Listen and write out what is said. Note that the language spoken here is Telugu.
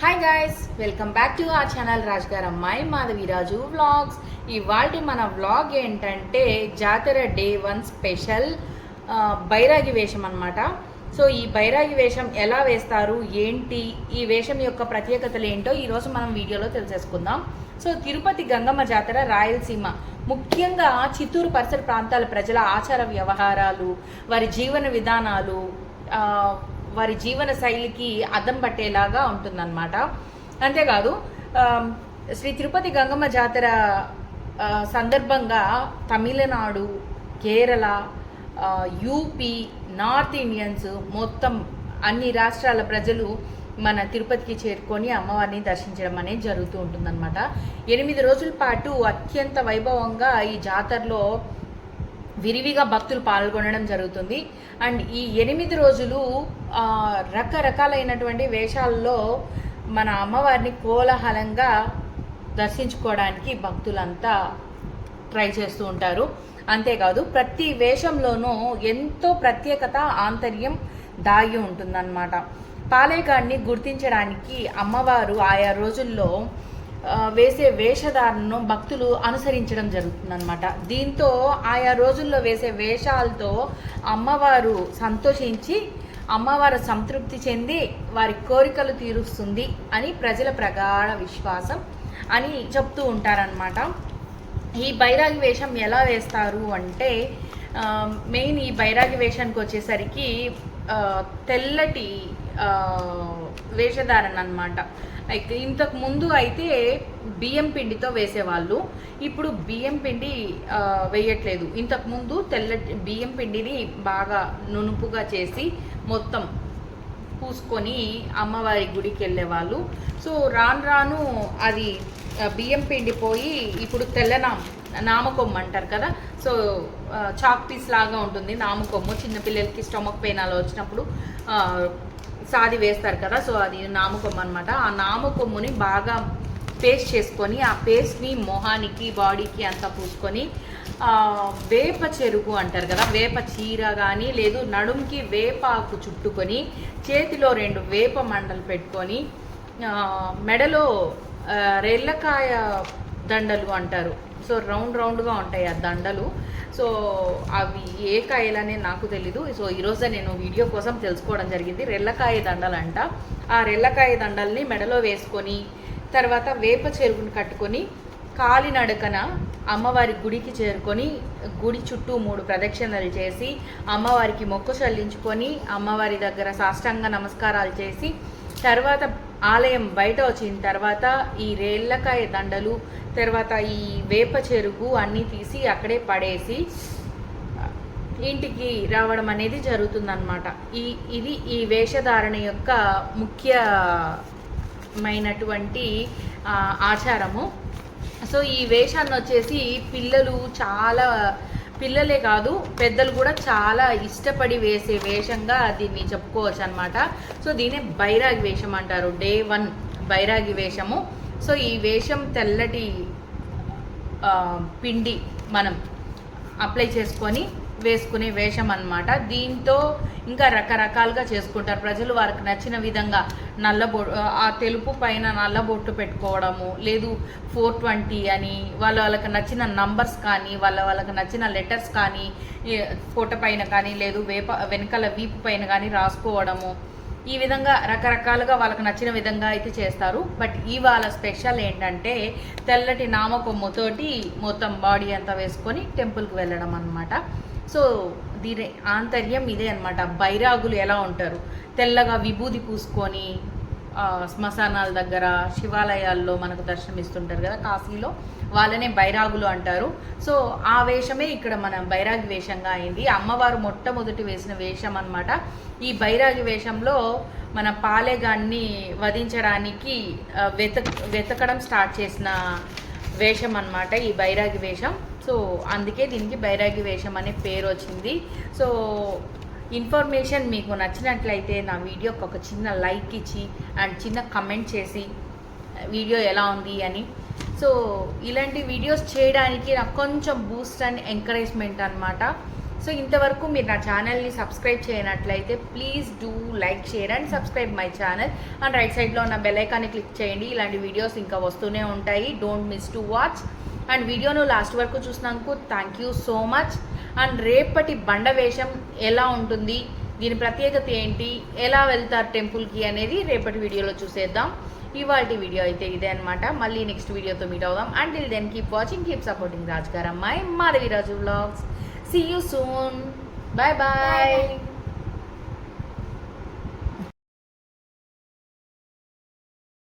Hi guys welcome back to ఆ ఛానల్ రాజ్ గారు అమ్మాయి మాధవిరాజు వ్లాగ్స్ ఇవాళ మన వ్లాగ్ ఏంటంటే జాతర డే వన్ స్పెషల్ బైరాగి వేషం అనమాట సో ఈ బైరాగి వేషం ఎలా వేస్తారు ఏంటి ఈ వేషం యొక్క ప్రత్యేకతలు ఏంటో ఈరోజు మనం వీడియోలో తెలిసేసుకుందాం. సో తిరుపతి గంగమ్మ జాతర రాయలసీమ. ముఖ్యంగా చిత్తూరు పరిసర ప్రాంతాల ప్రజల ఆచార వ్యవహారాలు వారి జీవన విధానాలు వారి జీవన శైలికి అద్దం పట్టేలాగా ఉంటుందన్నమాట. అంతేకాదు శ్రీ తిరుపతి గంగమ్మ జాతర సందర్భంగా Tamil Nadu Kerala UP north Indians మొత్తం అన్ని రాష్ట్రాల ప్రజలు మన తిరుపతికి చేరుకొని అమ్మవారిని దర్శించడం అనేది జరుగుతూ ఉంటుందన్నమాట. ఎనిమిది రోజుల పాటు అత్యంత వైభవంగా ఈ జాతరలో విరివిగా భక్తులు పాల్గొనడం జరుగుతుంది. అండ్ ఈ ఎనిమిది రోజులు రకరకాలైనటువంటి వేషాల్లో మన అమ్మవారిని కోలాహలంగా దర్శించుకోవడానికి భక్తులంతా ట్రై చేస్తూ ఉంటారు. అంతేకాదు ప్రతి వేషంలోనూ ఎంతో ప్రత్యేకత ఆంతర్యం దాగి ఉంటుందన్నమాట. పాలేగాడిని గుర్తించడానికి అమ్మవారు ఆయా రోజుల్లో వేసే వేషధారణను భక్తులు అనుసరించడం జరుగుతుందన్నమాట. దీంతో ఆయా రోజుల్లో వేసే వేషాలతో అమ్మవారు సంతోషించి అమ్మవారు సంతృప్తి చెంది వారి కోరికలు తీరుస్తుంది అని ప్రజల ప్రగాఢ విశ్వాసం అని చెప్తూ ఉంటారనమాట ఈ బైరాగి వేషం ఎలా వేస్తారు అంటే మెయిన్ ఈ బైరాగి వేషానికి వచ్చేసరికి తెల్లటి వేషధారణ అనమాట లైక్ ఇంతకు ముందు అయితే బియ్యం పిండితో వేసేవాళ్ళు. ఇప్పుడు బియ్యం పిండి వేయట్లేదు. ఇంతకు ముందు తెల్లటి బియ్యం పిండిని బాగా నునుపుగా చేసి మొత్తం పూసుకొని అమ్మవారి గుడికి వెళ్ళేవాళ్ళు. సో రాను రాను అది బియ్యం పిండి పోయి ఇప్పుడు తెల్లనామ నామకొమ్మ అంటారు కదా. సో చాక్ పీస్ లాగా ఉంటుంది నామకొమ్ము. చిన్నపిల్లలకి స్టమక్ పెయిన్ అలా వచ్చినప్పుడు సాది వేస్తారు కదా. సో అది నామకొమ్మ అనమాట ఆ నామకొమ్ముని బాగా పేస్ట్ చేసుకొని ఆ పేస్ట్ని మొహానికి బాడీకి అంతా పూసుకొని వేప చెరుకు అంటారు కదా. వేప చీర కానీ లేదు నడుంకి వేపాకు చుట్టుకొని చేతిలో రెండు వేప మండలు పెట్టుకొని మెడలో రేళ్ళకాయ రెల్లకాయ దండలు అంటారు. సో రౌండ్ రౌండ్గా ఉంటాయి ఆ దండలు. సో అవి ఏ కాయలనే నాకు తెలీదు. సో ఈరోజు నేను వీడియో కోసం తెలుసుకోవడం జరిగింది. రెల్లకాయ దండలు అంట ఆ రెల్లకాయ దండల్ని మెడలో వేసుకొని తర్వాత వేప చెరువుని కట్టుకొని కాలినడకన అమ్మవారి గుడికి చేరుకొని గుడి చుట్టూ మూడు ప్రదక్షిణలు చేసి అమ్మవారికి మొక్కు చెల్లించుకొని అమ్మవారి దగ్గర సాష్టాంగ నమస్కారాలు చేసి తర్వాత ఆలయం బయట వచ్చిన తర్వాత ఈ రేళ్ళకాయ దండలు తర్వాత ఈ వేప చెరుకు అన్నీ తీసి అక్కడే పడేసి ఇంటికి రావడం అనేది జరుగుతుందన్నమాట. ఈ ఇది ఈ వేషధారణ యొక్క ముఖ్యమైనటువంటి ఆచారము. సో ఈ వేషాన్ని వచ్చేసి పిల్లలు చాలా పిల్లలే కాదు పెద్దలు కూడా చాలా ఇష్టపడి వేసే వేషంగా దీన్ని చెప్పుకోవచ్చు అనమాట సో దీనే బైరాగి వేషం అంటారు. డే వన్ బైరాగి వేషము. సో ఈ వేషం తెల్లటి పిండి మనం అప్లై చేసుకొని వేసుకునే వేషం అన్నమాట. దీంతో ఇంకా రకరకాలుగా చేసుకుంటారు. ప్రజలు వారికి నచ్చిన విధంగా నల్ల బొ ఆ తెలుపు పైన నల్ల బొట్టు పెట్టుకోవడము లేదు ఫోర్ ట్వంటీ అని వాళ్ళ వాళ్ళకి నచ్చిన నంబర్స్ కానీ వాళ్ళ వాళ్ళకి నచ్చిన లెటర్స్ కానీ ఫోటో పైన కానీ లేదు వేప వెనకాల వీపు పైన కానీ రాసుకోవడము. ఈ విధంగా రకరకాలుగా వాళ్ళకి నచ్చిన విధంగా అయితే చేస్తారు. బట్ ఇవాళ స్పెషల్ ఏంటంటే తెల్లటి నామకొమ్మతోటి మొత్తం బాడీ అంతా వేసుకొని టెంపుల్కి వెళ్ళడం అన్నమాట. సో దీని ఆంతర్యం ఇదే అనమాట బైరాగులు ఎలా ఉంటారు? తెల్లగా విభూది పూసుకొని శ్మశానాల దగ్గర శివాలయాల్లో మనకు దర్శనమిస్తుంటారు కదా కాశీలో వాళ్ళనే బైరాగులు అంటారు. సో ఆ వేషమే ఇక్కడ మన బైరాగి వేషంగా అయింది. అమ్మవారు మొట్టమొదటి వేసిన వేషం అనమాట ఈ బైరాగి వేషంలో మన పాలేగాన్ని వధించడానికి వెత వెతకడం స్టార్ట్ చేసిన వేషం అనమాట ఈ బైరాగి వేషం. సో అందుకే దీనికి బైరాగి వేషం అనే పేరు వచ్చింది. సో ఇన్ఫర్మేషన్ మీకు నచ్చినట్లయితే నా వీడియోకి ఒక చిన్న లైక్ ఇచ్చి అండ్ చిన్న కమెంట్ చేసి వీడియో ఎలా ఉంది అని. సో ఇలాంటి వీడియోస్ చేయడానికి నాకు కొంచెం బూస్ట్ అండ్ ఎంకరేజ్మెంట్ అనమాట సో ఇంతవరకు మీరు నా ఛానల్ని subscribe చేయనట్లయితే please do like share and subscribe my channel. And right సైడ్లో ఉన్న బెలైకాన్ని క్లిక్ చేయండి. ఇలాంటి వీడియోస్ ఇంకా వస్తూనే ఉంటాయి. Don't miss to watch and వీడియోను లాస్ట్ వరకు చూసినందుకు thank you so much and రేపటి బండ వేషం ఎలా ఉంటుంది? దీని ప్రత్యేకత ఏంటి? ఎలా వెళ్తారు టెంపుల్కి అనేది రేపటి వీడియోలో చూసేద్దాం. ఇవాటి వీడియో అయితే ఇదే అనమాట మళ్ళీ నెక్స్ట్ వీడియోతో మీట్ అవుదాం. Until then keep watching keep supporting Raj Madhavi Raju vlogs See you soon. Bye-bye. Bye.